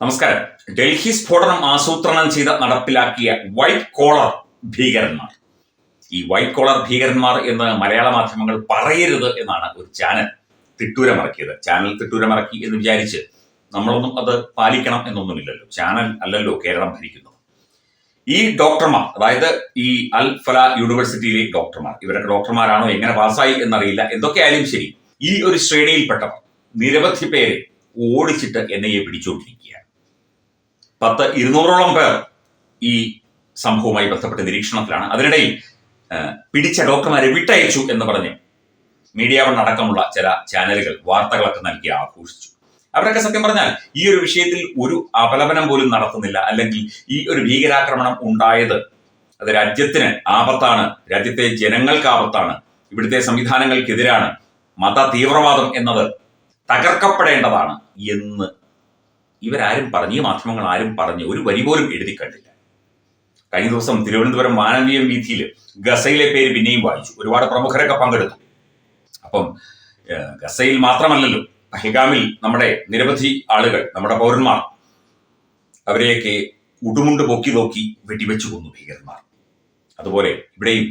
നമസ്കാരം. ഡൽഹി സ്ഫോടനം ആസൂത്രണം ചെയ്ത് നടപ്പിലാക്കിയ വൈറ്റ് കോളർ ഭീകരന്മാർ. ഈ വൈറ്റ് കോളർ ഭീകരന്മാർ എന്ന് മലയാള മാധ്യമങ്ങൾ പറയരുത് എന്നാണ് ഒരു ചാനൽ തിട്ടൂരമിറക്കിയത്. ചാനൽ തിട്ടൂരമിറക്കി എന്ന് വിചാരിച്ച് നമ്മളൊന്നും അത് പാലിക്കണം എന്നൊന്നുമില്ലല്ലോ. ചാനൽ അല്ലല്ലോ കേരളം ഭരിക്കുന്നത്. ഈ ഡോക്ടർമാർ അതായത് ഈ അൽ ഫല യൂണിവേഴ്സിറ്റിയിലെ ഡോക്ടർമാർ ഇവരൊക്കെ ഡോക്ടർമാരാണോ എങ്ങനെ പാസ്സായി എന്നറിയില്ല. എന്തൊക്കെ ആയാലും ശരി ഈ ഒരു ശ്രേണിയിൽപ്പെട്ടവർ നിരവധി പേരെ ഓടിച്ചിട്ട് എൻ ഐ എ പിടിച്ചുകൊണ്ടിരിക്കുകയാണ് പത്ത് ഇരുന്നൂറോളം പേർ ഈ സംഭവവുമായി ബന്ധപ്പെട്ട് നിരീക്ഷണത്തിലാണ്. അതിനിടയിൽ പിടിച്ച ഡോക്ടർമാരെ വിട്ടയച്ചു എന്ന് പറഞ്ഞ് മീഡിയ വൺ അടക്കമുള്ള ചില ചാനലുകൾ വാർത്തകളൊക്കെ നൽകി ആഘോഷിച്ചു. അവരൊക്കെ സത്യം പറഞ്ഞാൽ ഈ ഒരു വിഷയത്തിൽ ഒരു അപലപനം പോലും നടത്തുന്നില്ല. അല്ലെങ്കിൽ ഈ ഒരു ഭീകരാക്രമണം ഉണ്ടായത് അത് രാജ്യത്തിന് ആപത്താണ് രാജ്യത്തെ ജനങ്ങൾക്ക് ആപത്താണ് ഇവിടുത്തെ സംവിധാനങ്ങൾക്കെതിരാണ് മത തീവ്രവാദം എന്നത് തകർക്കപ്പെടേണ്ടതാണ് എന്ന് ഇവരാരും പറഞ്ഞു ഈ മാധ്യമങ്ങൾ ആരും പറഞ്ഞു ഒരു വരി പോലും എഴുതി കണ്ടില്ല. കഴിഞ്ഞ ദിവസം തിരുവനന്തപുരം മാനവീയ വീഥിയിൽ ഗസയിലെ പേര് പിന്നെയും വായിച്ചു. ഒരുപാട് പ്രമുഖരൊക്കെ പങ്കെടുത്തു. അപ്പം ഗസയിൽ മാത്രമല്ലല്ലോ പഹൽഗാമിൽ നമ്മുടെ നിരവധി ആളുകൾ നമ്മുടെ പൗരന്മാർ അവരെയൊക്കെ ഉടുമുണ്ട് പൊക്കി നോക്കി വെടിവെച്ചു കൊന്നു ഭീകരന്മാർ. അതുപോലെ ഇവിടെയും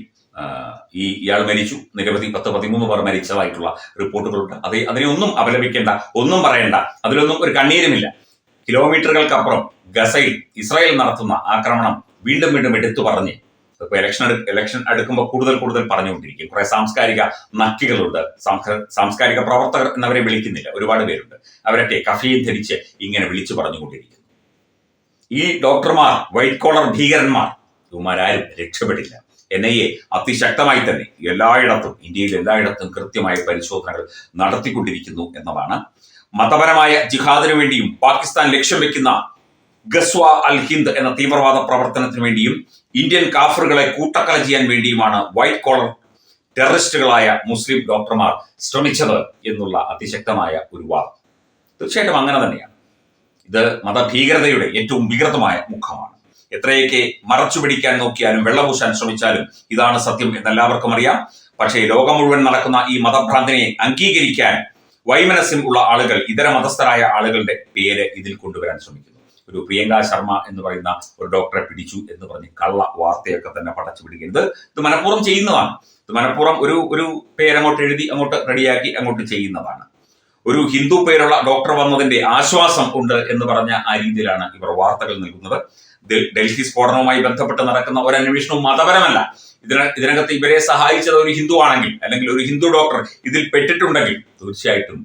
ഈ ഇയാൾ മരിച്ചു. നിരവധി പത്ത് പതിമൂന്ന് പേർ മരിച്ചതായിട്ടുള്ള റിപ്പോർട്ടുകളുണ്ട്. അത് അതിനെ ഒന്നും അപലപിക്കേണ്ട ഒന്നും പറയണ്ട അതിലൊന്നും ഒരു കണ്ണീരുമില്ല. കിലോമീറ്ററുകൾക്കപ്പുറം ഗസയിൽ ഇസ്രായേൽ നടത്തുന്ന ആക്രമണം വീണ്ടും വീണ്ടും എടുത്തു പറഞ്ഞ്. ഇപ്പൊ ഇലക്ഷൻ എടു ഇലക്ഷൻ അടുക്കുമ്പോൾ കൂടുതൽ കൂടുതൽ പറഞ്ഞുകൊണ്ടിരിക്കും. കുറെ സാംസ്കാരിക നക്കികളുണ്ട്. സാംസ്കാരിക പ്രവർത്തകർ എന്നവരെ വിളിക്കുന്നില്ല. ഒരുപാട് പേരുണ്ട്. അവരൊക്കെ കഫീൻ ധരിച്ച് ഇങ്ങനെ വിളിച്ചു പറഞ്ഞുകൊണ്ടിരിക്കുന്നു. ഈ ഡോക്ടർമാർ വൈറ്റ് കോളർ ഭീകരന്മാർ ഇവന്മാരാരും രക്ഷപ്പെടില്ല. എൻ ഐ എ അതിശക്തമായി തന്നെ എല്ലായിടത്തും ഇന്ത്യയിൽ എല്ലായിടത്തും കൃത്യമായ പരിശോധനകൾ നടത്തിക്കൊണ്ടിരിക്കുന്നു എന്നതാണ് മതപരമായ ജിഹാദിനു വേണ്ടിയും പാകിസ്ഥാൻ ലക്ഷ്യം വെക്കുന്ന ഗസ്വ അൽ ഹിന്ദ് എന്ന തീവ്രവാദ പ്രവർത്തനത്തിന് വേണ്ടിയും ഇന്ത്യൻ കാഫറുകളെ കൂട്ടക്കല ചെയ്യാൻ വേണ്ടിയുമാണ് വൈറ്റ് കോളർ ടെററിസ്റ്റുകളായ മുസ്ലിം ഡോക്ടർമാർ ശ്രമിച്ചത് എന്നുള്ള അതിശക്തമായ ഒരു വാദം. തീർച്ചയായിട്ടും അങ്ങനെ തന്നെയാണ്. ഇത് മതഭീകരതയുടെ ഏറ്റവും വികൃതമായ മുഖമാണ്. എത്രയൊക്കെ മറച്ചു പിടിക്കാൻ നോക്കിയാലും വെള്ളപൂശാൻ ശ്രമിച്ചാലും ഇതാണ് സത്യം എന്നെല്ലാവർക്കും അറിയാം. പക്ഷേ ലോകം മുഴുവൻ നടക്കുന്ന ഈ മതഭ്രാന്തിനെ അംഗീകരിക്കാൻ വൈമനസ്യം ഉള്ള ആളുകൾ ഇതര മതസ്ഥരായ ആളുകളുടെ പേര് ഇതിൽ കൊണ്ടുവരാൻ ശ്രമിക്കുന്നു. ഒരു പ്രിയങ്ക ശർമ്മ എന്ന് പറയുന്ന ഒരു ഡോക്ടറെ പിടിച്ചു എന്ന് പറഞ്ഞ് കള്ള വാർത്തയൊക്കെ തന്നെ പടച്ചു പിടിക്കുന്നത് ഇത് മനഃപൂർവം ചെയ്യുന്നതാണ്. ഇത് മനഃപൂർവം ഒരു ഒരു പേരങ്ങോട്ട് എഴുതി അങ്ങോട്ട് റെഡിയാക്കി അങ്ങോട്ട് ചെയ്യുന്നതാണ്. ഒരു ഹിന്ദു പേരുള്ള ഡോക്ടർ വന്നതിന്റെ ആശ്വാസം ഉണ്ട് എന്ന് പറഞ്ഞ ആ രീതിയിലാണ് ഇവർ വാർത്തകൾ നൽകുന്നത്. ഡൽഹി സ്ഫോടനവുമായി ബന്ധപ്പെട്ട് നടക്കുന്ന ഒരു അന്വേഷണവും മതപരമല്ല. ഇതിന ഇതിനകത്ത് ഇവരെ സഹായിച്ചത് ഒരു ഹിന്ദു ആണെങ്കിൽ അല്ലെങ്കിൽ ഒരു ഹിന്ദു ഡോക്ടർ ഇതിൽ പെട്ടിട്ടുണ്ടെങ്കിൽ തീർച്ചയായിട്ടും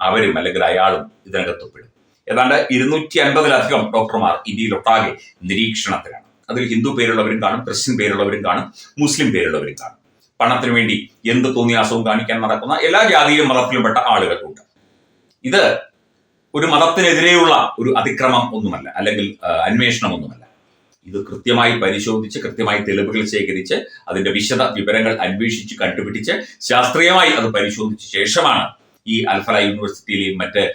അവരും അല്ലെങ്കിൽ അയാളും ഇതിനകത്ത് പെടും. ഏതാണ്ട് ഇരുന്നൂറ്റി അൻപതിലധികം ഡോക്ടർമാർ ഇന്ത്യയിലൊട്ടാകെ നിരീക്ഷണത്തിലാണ്. അതിൽ ഹിന്ദു പേരുള്ളവരും കാണും ക്രിസ്ത്യൻ പേരുള്ളവരും കാണും മുസ്ലിം പേരുള്ളവരും കാണും. പണത്തിന് വേണ്ടി എന്ത് തോന്നിയാസവും കാണിക്കാൻ നടക്കുന്ന എല്ലാ ജാതിയിലും മതത്തിലും പെട്ട ആളുകളുണ്ട് ഇത് ഒരു മതത്തിനെതിരെയുള്ള ഒരു അതിക്രമം ഒന്നുമല്ല അല്ലെങ്കിൽ അന്വേഷണം ഒന്നുമല്ല. ഇത് കൃത്യമായി പരിശോധിച്ച് കൃത്യമായി തെളിവുകൾ ശേഖരിച്ച് അതിന്റെ വിശദ വിവരങ്ങൾ അന്വേഷിച്ച് കണ്ടുപിടിച്ച് ശാസ്ത്രീയമായി അത് പരിശോധിച്ച ശേഷമാണ് ഈ അൽഫല യൂണിവേഴ്സിറ്റിയിലെയും മറ്റ്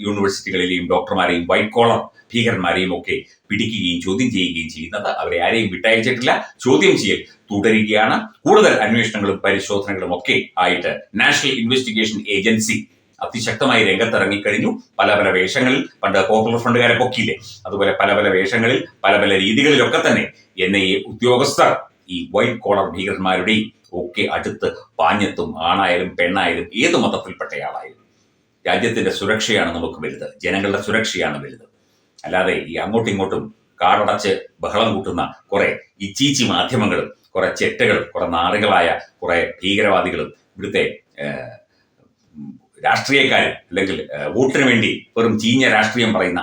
യൂണിവേഴ്സിറ്റികളിലെയും ഡോക്ടർമാരെയും വൈറ്റ് കോളർ ഭീകരന്മാരെയും ഒക്കെ പിടിക്കുകയും ചോദ്യം ചെയ്യുകയും ചെയ്യുന്നത് അവരെ ആരെയും വിട്ടയച്ചിട്ടില്ല. ചോദ്യം ചെയ്യൽ തുടരുകയാണ്. കൂടുതൽ അന്വേഷണങ്ങളും പരിശോധനകളും ഒക്കെ ആയിട്ട് നാഷണൽ ഇൻവെസ്റ്റിഗേഷൻ ഏജൻസി അതിശക്തമായി രംഗത്തിറങ്ങിക്കഴിഞ്ഞു. പല പല വേഷങ്ങളിൽ പണ്ട് പോപ്പുലർ ഫ്രണ്ടുകാരെ പൊക്കിയില്ലേ? അതുപോലെ പല പല വേഷങ്ങളിൽ പല പല രീതികളിലൊക്കെ തന്നെ എൻ ഐ എ ഉദ്യോഗസ്ഥർ ഈ വൈറ്റ് കോളർ ഭീകരന്മാരുടെയും ഒക്കെ അടുത്ത് പാഞ്ഞെത്തും ആണായാലും പെണ്ണായാലും ഏത് മതത്തിൽപ്പെട്ടയാളായാലും. രാജ്യത്തിന്റെ സുരക്ഷയാണ് നമുക്ക് വലുത്. ജനങ്ങളുടെ സുരക്ഷയാണ് വലുത്. അല്ലാതെ ഈ അങ്ങോട്ടും ഇങ്ങോട്ടും കാടടച്ച് ബഹളം കൂട്ടുന്ന കുറെ ഈ മാധ്യമങ്ങളും കുറെ ചെറ്റകളും കുറെ നാറുകളായ കുറെ ഭീകരവാദികളും ഇവിടുത്തെ ഉം, അല്ലെങ്കിൽ വോട്ടിന് വേണ്ടി വെറും ചീഞ്ഞ രാഷ്ട്രീയം പറയുന്ന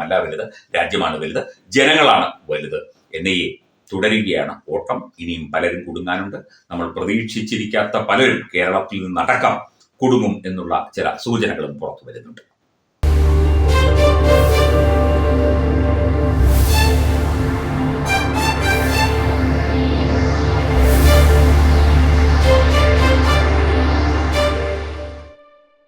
അല്ല വലുത്. രാജ്യമാണ് വലുത്. ജനങ്ങളാണ് വലുത്. എന്നീ തുടരുകയാണ് ഓട്ടം. ഇനിയും പലരും കുടുങ്ങാനുണ്ട്. നമ്മൾ പ്രതീക്ഷിച്ചിരിക്കാത്ത പലരും കേരളത്തിൽ നിന്നടക്കം കുടുങ്ങും എന്നുള്ള ചില സൂചനകളും പുറത്തു വരുന്നുണ്ട്.